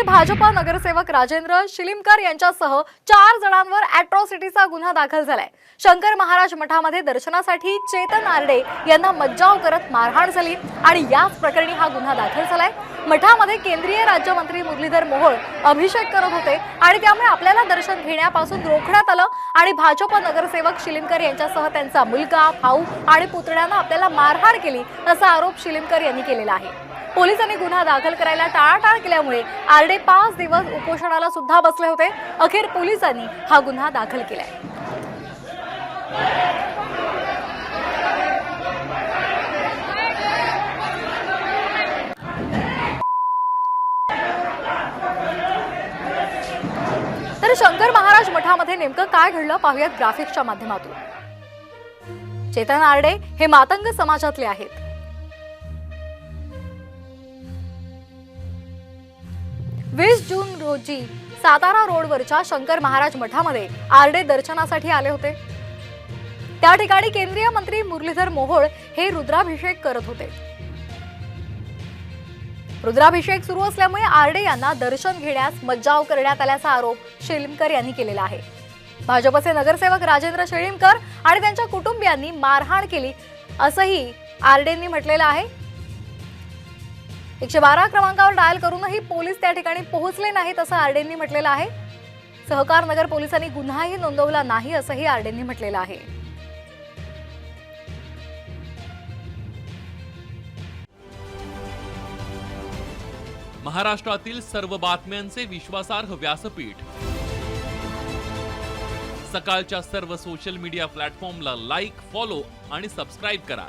येथील भाजपा नगरसेवक राजेंद्र शिलिमकर यांच्यासह चार जणांवर अॅट्रॉसिटीचा गुन्हा दाखल झालाय. शंकर महाराज मठामध्ये दर्शनासाठी चेतन आरडे यांना मज्जाव करत मारहाण झाली आणि याच प्रकरणी हा गुन्हा दाखल झालाय. मठामध्ये केंद्रीय राज्यमंत्री मुरलीधर मोहोळ अभिषेक करत होते आणि त्यामुळे आपल्याला दर्शन घेण्यापासून रोखण्यात आलं आणि भाजप नगरसेवक शिलिमकर यांच्यासह त्यांचा मुलगा भाऊ आणि पुतण्यानं आपल्याला मारहाण केली असा आरोप शिलिमकर यांनी केलेला आहे. पोलिसांनी गुन्हा दाखल करायला टाळाटाळ केल्यामुळे आरडे पाच दिवस उपोषणाला सुद्धा बसले होते. अखेर पोलिसांनी हा गुन्हा दाखल केलाय. तर शंकर महाराज मठामध्ये नेमकं काय घडलं पाहूयात ग्राफिक्सच्या माध्यमातून. चेतन आरडे हे मातंग समाजातले आहेत. वीस जून रोजी सातारा रोडवरच्या शंकर महाराज मठामध्ये आरडे दर्शनासाठी आले होते. त्या ठिकाणी केंद्रीय मंत्री मुरलीधर मोहोळ हे रुद्राभिषेक करत होते. रुद्राभिषेक सुरू असल्यामुळे आरडे यांना दर्शन घेण्यास मज्जाव करण्यात आल्याचा आरोप शेलिमकर यांनी केलेला आहे. भाजपचे नगरसेवक राजेंद्र शेळीमकर आणि त्यांच्या कुटुंबियांनी मारहाण केली असंही आरडेंनी म्हटलेलं आहे. एकशे बारा क्रमांकावर डायल करूनही पोलीस त्या ठिकाणी पोहोचले नाहीत असं आरडेंनी म्हटलेलं आहे. सहकार नगर पोलिसांनी गुन्हाही नोंदवला नाही असंही आरडेंनी म्हटलेलं आहे. महाराष्ट्रातील सर्व बातम्यांचे विश्वासार्ह व्यासपीठ. सकाळच्या सर्व सोशल मीडिया प्लॅटफॉर्मला लाईक फॉलो आणि सबस्क्राईब करा.